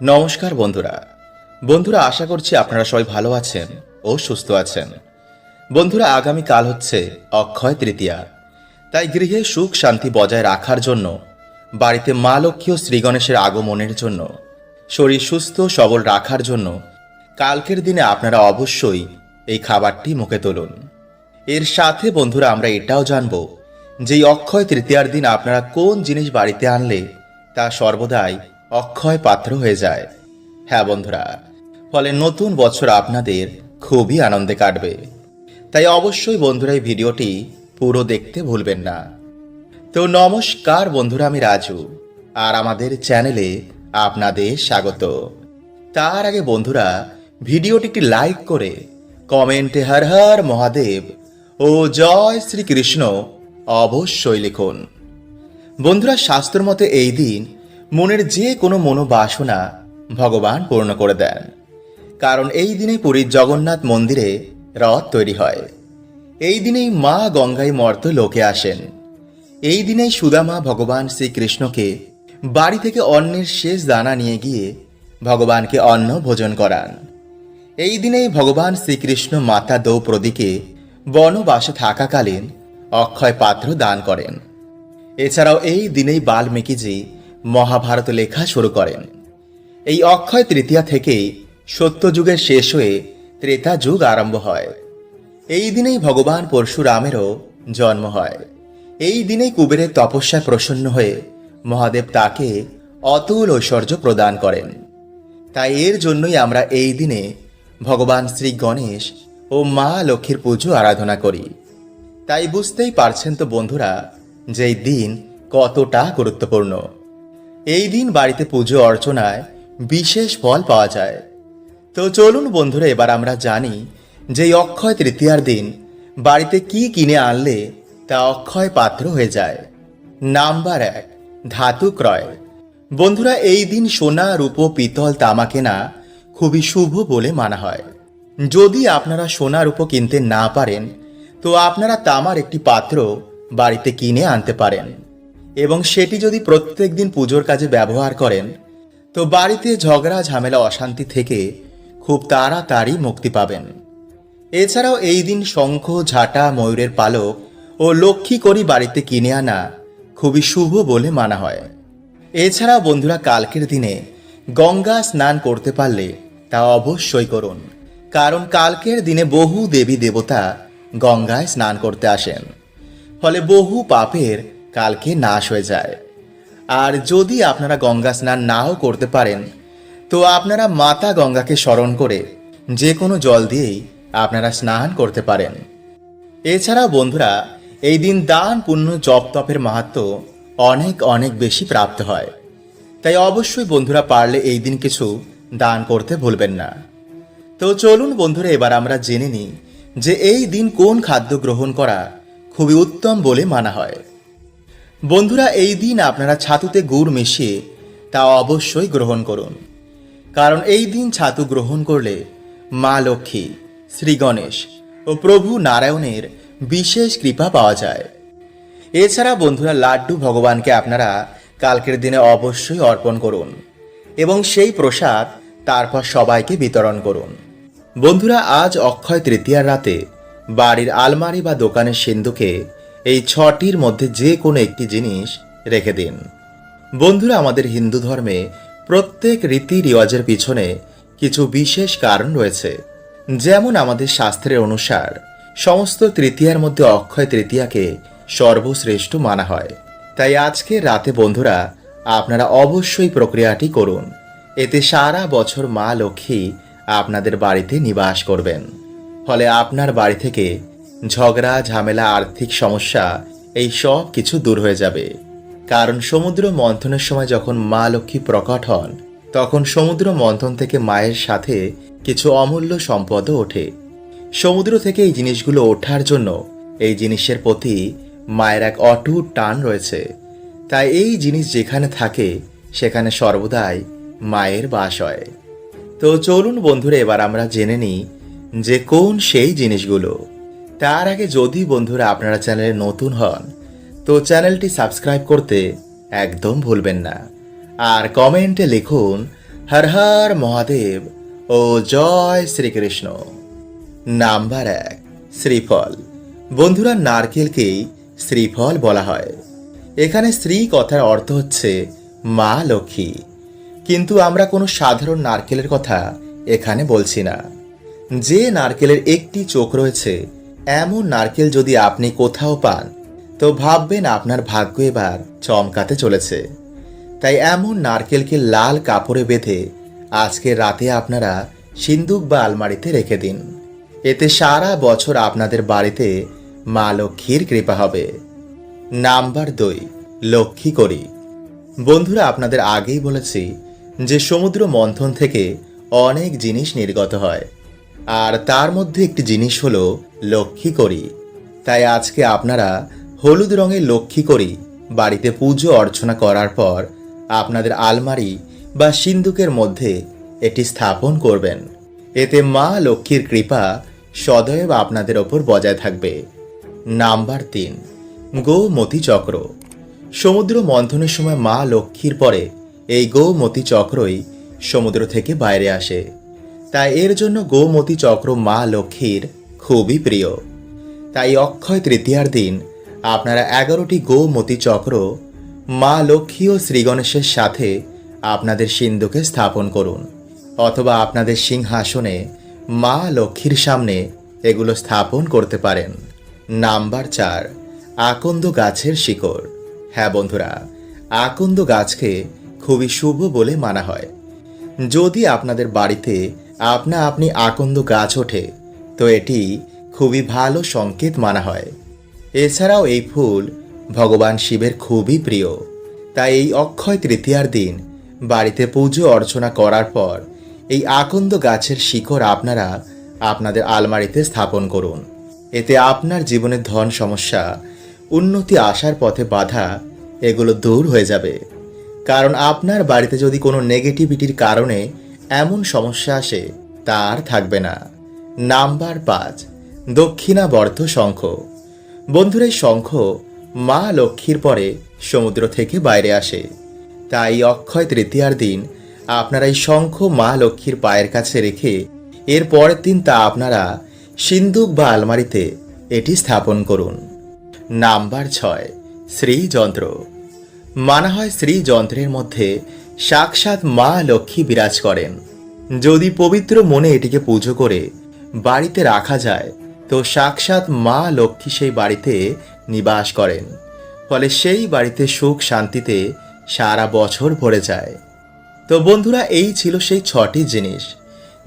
নমস্কার বন্ধুরা। বন্ধুরা, আশা করছি আপনারা সবাই ভালো আছেন ও সুস্থ আছেন। বন্ধুরা, আগামী কাল হচ্ছে অক্ষয় তৃতীয়া। তাই গৃহে সুখ শান্তি বজায় রাখার জন্য, বাড়িতে মা লক্ষ্মী ও শ্রীগণেশের আগমনের জন্য, শরীর সুস্থ সবল রাখার জন্য, কালকের দিনে আপনারা অবশ্যই এই খাবারটি মুখে তুলুন। এর সাথে বন্ধুরা, আমরা এটাও জানব যে অক্ষয় তৃতীয়ার দিন আপনারা কোন জিনিস বাড়িতে আনলে তা সর্বদাই অক্ষয় পাত্র হয়ে যায়। হ্যাঁ বন্ধুরা, ফলে নতুন বছর আপনাদের খুবই আনন্দে কাটবে। তাই অবশ্যই বন্ধুরা, এই ভিডিওটি পুরো দেখতে ভুলবেন না। তো নমস্কার বন্ধুরা, আমি রাজু, আর আমাদের চ্যানেলে আপনাদের স্বাগত। তার আগে বন্ধুরা, ভিডিওটি একটি লাইক করে কমেন্টে হর হর মহাদেব ও জয় শ্রীকৃষ্ণ অবশ্যই লিখুন। বন্ধুরা শাস্ত্র মতে এই দিন মনের যে কোনো মনোবাসনা ভগবান পূর্ণ করে দেন। কারণ এই দিনে পুরীর জগন্নাথ মন্দিরে রথ তৈরি হয়। এই দিনেই মা গঙ্গায় মর্ত লোকে আসেন। এই দিনেই সুদামা ভগবান শ্রীকৃষ্ণকে বাড়ি থেকে অন্নের শেষ দানা নিয়ে গিয়ে ভগবানকে অন্ন ভোজন করান। এই দিনেই ভগবান শ্রীকৃষ্ণ মাতা দ্রৌপদীকে বনবাসে থাকাকালীন অক্ষয় পাত্র দান করেন। এছাড়াও এই দিনেই বাল্মীকিজি মহাভারত লেখা শুরু করেন। এই অক্ষয় তৃতীয়া থেকেই সত্যযুগের শেষ হয়ে ত্রেতা যুগ আরম্ভ হয়। এই দিনেই ভগবান পরশুরামেরও জন্ম হয়। এই দিনেই কুবেরের তপস্যায় প্রসন্ন হয়ে মহাদেব তাকে অতুল ঐশ্বর্য প্রদান করেন। তাই এর জন্যই আমরা এই দিনে ভগবান শ্রী গণেশ ও মা লক্ষ্মীর পুজো আরাধনা করি। তাই বুঝতেই পারছেন তো বন্ধুরা যে দিন কতটা গুরুত্বপূর্ণ। এই দিন বাড়িতে পুজো অর্চনায় বিশেষ ফল পাওয়া যায়। তো চলুন বন্ধুরা, এবার আমরা জানি যে অক্ষয় তৃতীয়ার দিন বাড়িতে কি কিনে আনলে তা অক্ষয় পাত্র হয়ে যায়। নাম্বার এক, ধাতু ক্রয়। বন্ধুরা, এই দিন সোনা, রূপো, পিতল তামা কেনা খুবই শুভ বলে মানা হয়। যদি আপনারা সোনা, রূপো কিনতে না পারেন, তো আপনারা তামার একটি পাত্র বাড়িতে কিনে আনতে পারেন। এবং সেটি যদি প্রত্যেক দিন পুজোর কাজে ব্যবহার করেন, তো বাড়িতে ঝগড়া, ঝামেলা, অশান্তি থেকে খুব তাড়াতাড়ি মুক্তি পাবেন। এছাড়াও এই দিন শঙ্খ, ঝাঁটা, ময়ূরের পালক ও লক্ষ্মী করি বাড়িতে কিনে আনা খুবই শুভ বলে মানা হয়। এছাড়াও বন্ধুরা, কালকের দিনে গঙ্গা স্নান করতে পারলে তা অবশ্যই করুন, কারণ কালকের দিনে বহু দেবী, দেবতা গঙ্গায় স্নান করতে আসেন। ফলে বহু পাপের কালকে নাশ হয়ে যায়। আর যদি আপনারা গঙ্গা স্নান নাও করতে পারেন, তো আপনারা মাতা গঙ্গাকে স্মরণ করে যে কোনো জল দিয়েই আপনারা স্নান করতে পারেন। এছাড়াও বন্ধুরা, এই দিন দান পুণ্য জপ তপের মাহাত্ম অনেক অনেক বেশি প্রাপ্ত হয়। তাই অবশ্যই বন্ধুরা পারলে এই দিন কিছু দান করতে ভুলবেন না। তো চলুন বন্ধুরা, এবার আমরা জেনে নিই যে এই দিন কোন খাদ্য গ্রহণ করা খুবই উত্তম বলে মানা হয়। বন্ধুরা, এই দিন আপনারা ছাতুতে গুড় মিশিয়ে তা অবশ্যই গ্রহণ করুন। কারণ এই দিন ছাতু গ্রহণ করলে মা লক্ষ্মী, শ্রী গণেশ ও প্রভু নারায়ণের বিশেষ কৃপা পাওয়া যায়। এছাড়া বন্ধুরা, লাড্ডু ভগবানকে আপনারা কালকের দিনে অবশ্যই অর্পণ করুন এবং সেই প্রসাদ তারপর সবাইকে বিতরণ করুন। বন্ধুরা, আজ অক্ষয় তৃতীয়ার রাতে বাড়ির আলমারি বা দোকানের সিন্ধুকে এই ছটির মধ্যে যে কোনো একটি জিনিস রেখে দিন। বন্ধুরা, আমাদের হিন্দু ধর্মে প্রত্যেক রীতি রিওয়াজের পিছনে কিছু বিশেষ কারণ রয়েছে। যেমন আমাদের শাস্ত্রের অনুসার, সমস্ত তৃতীয়ার মধ্যে অক্ষয় তৃতীয়াকে সর্বশ্রেষ্ঠ মানা হয়। তাই আজকে রাতে বন্ধুরা, আপনারা অবশ্যই প্রক্রিয়াটি করুন। এতে সারা বছর মা লক্ষ্মী আপনাদের বাড়িতে নিবাস করবেন। ফলে আপনার বাড়ি থেকে ঝগড়া, ঝামেলা, আর্থিক সমস্যা, এই সব কিছু দূর হয়ে যাবে। কারণ সমুদ্র মন্থনের সময় যখন মা লক্ষ্মী প্রকট হন, তখন সমুদ্র মন্থন থেকে মায়ের সাথে কিছু অমূল্য সম্পদও ওঠে। সমুদ্র থেকে এই জিনিসগুলো ওঠার জন্য এই জিনিসের প্রতি মায়ের এক অটুট টান রয়েছে। তাই এই জিনিস যেখানে থাকে, সেখানে সর্বদাই মায়ের বাস হয়। তো চলুন বন্ধুরা, এবার আমরা জেনে নিই যে কোন সেই জিনিসগুলো। তার আগে যদি বন্ধুরা আপনারা চ্যানেলে নতুন হন, তো চ্যানেলটি সাবস্ক্রাইব করতে একদম ভুলবেন না। আর কমেন্টে লিখুন, হর হর মহাদেব ও জয় শ্রীকৃষ্ণ। নাম্বার এক, শ্রীফল। বন্ধুরা, নারকেলকেই শ্রীফল বলা হয়। এখানে শ্রী কথার অর্থ হচ্ছে মা লক্ষ্মী। কিন্তু আমরা কোনো সাধারণ নারকেলের কথা এখানে বলছি না। যে নারকেলের একটি চোখ রয়েছে এমন নারকেল যদি আপনি কোথাও পান, তো ভাববেন আপনার ভাগ্য এবার চমকাতে চলেছে। তাই এমন নারকেলকে লাল কাপড়ে বেঁধে আজকে রাতে আপনারা সিন্দুক বা আলমারিতে রেখে দিন। এতে সারা বছর আপনাদের বাড়িতে মা লক্ষ্মীর কৃপা হবে। নাম্বার দুই, লক্ষ্মী করি। বন্ধুরা, আপনাদের আগেই বলেছি যে সমুদ্র মন্থন থেকে অনেক জিনিস নির্গত হয়। আর তার মধ্যে একটি জিনিস হলো লক্ষ্মী করি। তাই আজকে আপনারা হলুদ রঙের লক্ষ্মী করি বাড়িতে পুজো অর্চনা করার পর আপনাদের আলমারি বা সিন্দুকের মধ্যে এটি স্থাপন করবেন। এতে মা লক্ষ্মীর কৃপা সদৈব আপনাদের ওপর বজায় থাকবে। নাম্বার তিন, গোমতী চক্র। সমুদ্র মন্থনের সময় মা লক্ষ্মীর পরে এই গোমতী চক্রই সমুদ্র থেকে বাইরে আসে। তাই এর জন্য গোমতী চক্র মা লক্ষ্মীর খুবই প্রিয়। তাই অক্ষয় তৃতীয়ার দিন আপনারা এগারোটি গোমতী চক্র মা লক্ষ্মী ও শ্রীগণেশের সাথে আপনাদের সিন্ধুকে স্থাপন করুন অথবা আপনাদের সিংহাসনে মা লক্ষ্মীর সামনে এগুলো স্থাপন করতে পারেন। নাম্বার চার, আকন্দ গাছের শিকড়। হ্যাঁ বন্ধুরা, আকন্দ গাছকে খুবই শুভ বলে মানা হয়। যদি আপনাদের বাড়িতে আপনা আপনি আকন্দ গাছ ওঠে, তো এটি খুবই ভালো সংকেত মানা হয়। এছাড়াও এই ফুল ভগবান শিবের খুবই প্রিয়। তাই এই অক্ষয় তৃতীয়ার দিন বাড়িতে পুজো অর্চনা করার পর এই আকন্দ গাছের শিকড় আপনারা আপনাদের আলমারিতে স্থাপন করুন। এতে আপনার জীবনের ধন সমস্যা, উন্নতি আসার পথে বাধা এগুলো দূর হয়ে যাবে। কারণ আপনার বাড়িতে যদি কোনো নেগেটিভিটির কারণে এমন সমস্যা আসে তার থাকবে না। নাম্বার পাঁচ দক্ষিণাবর্ত শঙ্খ। বন্ধুরা, এই শঙ্খ মা লক্ষ্মীর পরে সমুদ্র থেকে বাইরে আসে। তাই অক্ষয় তৃতীয়ার দিন আপনারা এই শঙ্খ মা লক্ষ্মীর পায়ের কাছে রেখে এর পরের দিন তা আপনারা সিন্দুক বা আলমারিতে এটি স্থাপন করুন। নাম্বার ছয়, শ্রীযন্ত্র। মানা হয় শ্রীযন্ত্রের মধ্যে সাক্ষাৎ মা লক্ষ্মী বিরাজ করেন। যদি পবিত্র মনে এটিকে পুজো করে বাড়িতে রাখা যায়, তো সাক্ষাৎ মা লক্ষ্মী সেই বাড়িতে নিবাস করেন। ফলে সেই বাড়িতে সুখ শান্তিতে সারা বছর ভরে যায়। তো বন্ধুরা, এই ছিল সেই ছটি জিনিস।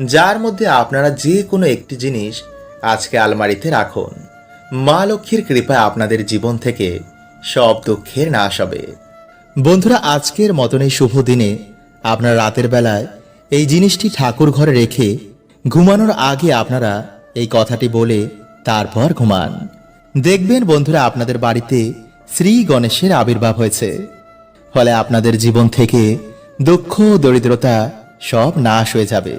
যার মধ্যে আপনারা যে কোনো একটি জিনিস আজকে আলমারিতে রাখুন। মা লক্ষ্মীর কৃপায় আপনাদের জীবন থেকে সব দুঃখের নাশ হবে। বন্ধুরা, আজকের মতন এই শুভ দিনে আপনার রাতের বেলায় এই জিনিসটি ঠাকুর ঘরে রেখে ঘুমানোর আগে আপনারা এই কথাটি বলে তারপর ঘুমান। দেখবেন বন্ধুরা, আপনাদের বাড়িতে শ্রী গণেশের আবির্ভাব হয়েছে। ফলে আপনাদের জীবন থেকে দুঃখ, দরিদ্রতা সব নাশ হয়ে যাবে।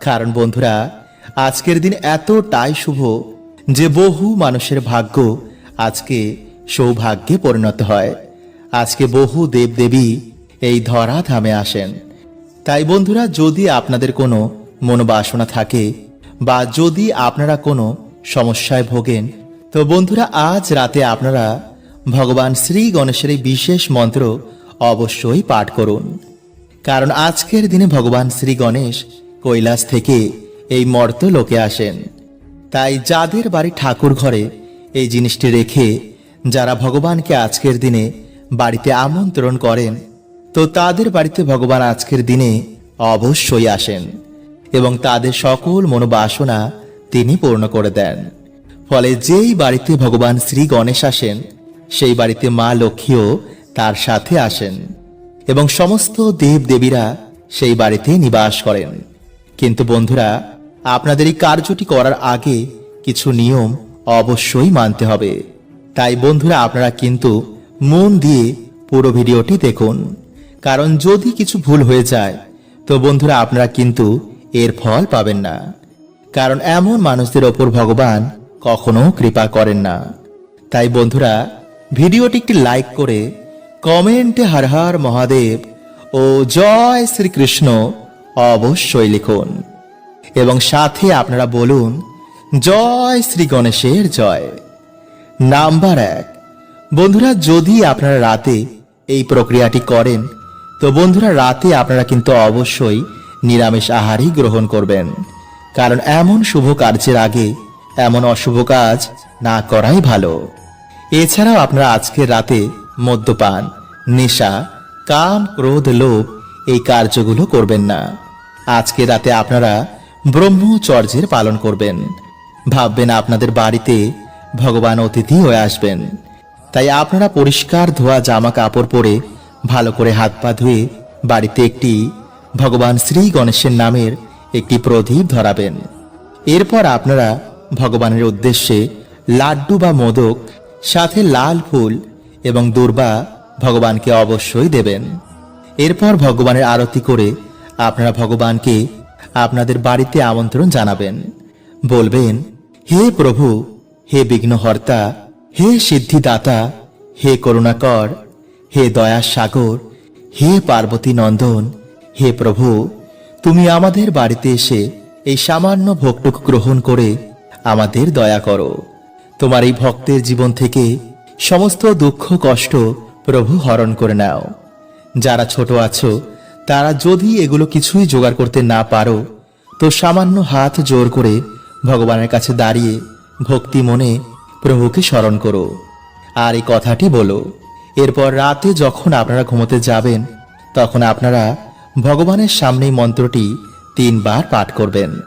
কারণ বন্ধুরা, আজকের দিন এতটাই শুভ যে বহু মানুষের ভাগ্য আজকে সৌভাগ্যে পরিণত হয়। আজকে বহু দেবদেবী এই ধরা ধামে আসেন। তাই বন্ধুরা, যদি আপনাদের কোনো মনোবাসনা থাকে বা যদি আপনারা কোনো সমস্যায় ভোগেন, তো বন্ধুরা, আজ রাতে আপনারা ভগবান শ্রী গণেশের এই বিশেষ মন্ত্র অবশ্যই পাঠ করুন। কারণ আজকের দিনে ভগবান শ্রী গণেশ কৈলাস থেকে এই মর্ত লোকে আসেন। তাই যাদের বাড়ি ঠাকুর ঘরে এই জিনিসটি রেখে, যারা ভগবানকে আজকের দিনে বাড়িতে আমন্ত্রণ করেন। তো তাদের বাড়িতে ভগবান আজকের দিনে অবশ্যই আসেন এবং তাদের সকল মনোবাসনা তিনি পূর্ণ করে দেন। ফলে যেই বাড়িতে ভগবান শ্রী গণেশ আসেন, সেই বাড়িতে মা লক্ষ্মীও তার সাথে আসেন এবং সমস্ত দেব দেবীরা সেই বাড়িতে নিবাস করেন। কিন্তু বন্ধুরা, আপনাদের এই কার্যটি করার আগে কিছু নিয়ম অবশ্যই মানতে হবে। তাই বন্ধুরা, আপনারা কিন্তু মন দিয়ে পুরো ভিডিওটি দেখুন। কারণ যদি কিছু ভুল হয়ে যায়, তো বন্ধুরা আপনারা কিন্তু এর ফল পাবেন না। কারণ এমন মানুষদের ওপর ভগবান কখনো কৃপা করেন না। তাই বন্ধুরা, ভিডিওটি একটি লাইক করে কমেন্টে হর হর মহাদেব ও জয় শ্রীকৃষ্ণ অবশ্যই লিখুন। এবং সাথে আপনারা বলুন, জয় শ্রী গণেশের জয়। নাম্বার এক। বন্ধুরা, যদি আপনারা রাতে এই প্রক্রিয়াটি করেন, তো বন্ধুরা, রাতে আপনারা কিন্তু অবশ্যই নিরামিষ আহারই গ্রহণ করবেন। কারণ এমন শুভ কার্যের আগে এমন অশুভ কাজ না করাই ভালো। এছাড়াও আপনারা আজকের রাতে মদ্যপান, নেশা, কাম, ক্রোধ, লোভ এই কার্যগুলো করবেন না। আজকে রাতে আপনারা ব্রহ্মচর্যের পালন করবেন। ভাববেন আপনাদের বাড়িতে ভগবান অতিথি হয়ে আসবেন। তাই আপনারা পরিষ্কার ধোয়া জামা কাপড় পরে ভালো করে হাত পা ধুয়ে বাড়িতে একটি ভগবান শ্রী গণেশের নামের একটি প্রদীপ ধরাবেন। এরপর আপনারা ভগবানের উদ্দেশ্যে লাড্ডু বা মোদক, সাথে লাল ফুল এবং দুর্বা ভগবানকে অবশ্যই দেবেন। এরপর ভগবানের আরতি করে আপনারা ভগবানকে আপনাদের বাড়িতে আমন্ত্রণ জানাবেন। বলবেন, হে প্রভু, হে বিঘ্নহর্তা হে সিদ্ধিদাতা, হে করুণাকর, হে দয়ার সাগর, হে পার্বতী নন্দন, হে প্রভু, তুমি আমাদের বাড়িতে এসে এই সামান্য ভোগটুকু গ্রহণ করে আমাদের দয়া করো। তোমার এই ভক্তের জীবন থেকে সমস্ত দুঃখ, কষ্ট প্রভু হরণ করে নাও। যারা ছোট আছো, তারা যদি এগুলো কিছুই জোগাড় করতে না পারো, তো সামান্য হাত জোর করে ভগবানের কাছে দাঁড়িয়ে ভক্তি মনে প্রভুকে স্মরণ করো। আর এই কথাটি বলো, এরপর রাতে যখন আপনারা ঘুমোতে যাবেন, তখন আপনারা ভগবানের সামনেই মন্ত্রটি তিনবার পাঠ করবেন।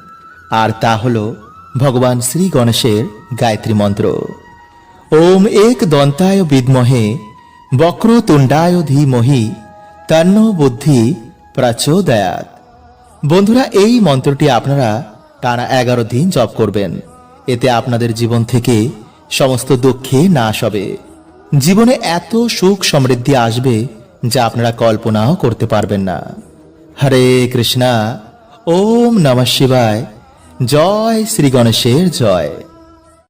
আর তা হল ভগবান শ্রী গণেশের গায়ত্রী মন্ত্র। ওম এক দন্তায় বিদ্মহে, বক্রতুণ্ডায় ধীমহি, তন্ন বুদ্ধি প্রচোদয়াত। বন্ধুরা, এই মন্ত্রটি আপনারা টানা এগারো দিন জপ করবেন। এতে আপনাদের জীবন থেকে সমস্ত দুঃখে নাশ হবে। জীবনে এত সুখ সমৃদ্ধি আসবে যা আপনারা কল্পনাও করতে পারবেন না। হরে কৃষ্ণা, ওম নমঃ শিবায়। জয় শ্রী গণেশের জয়।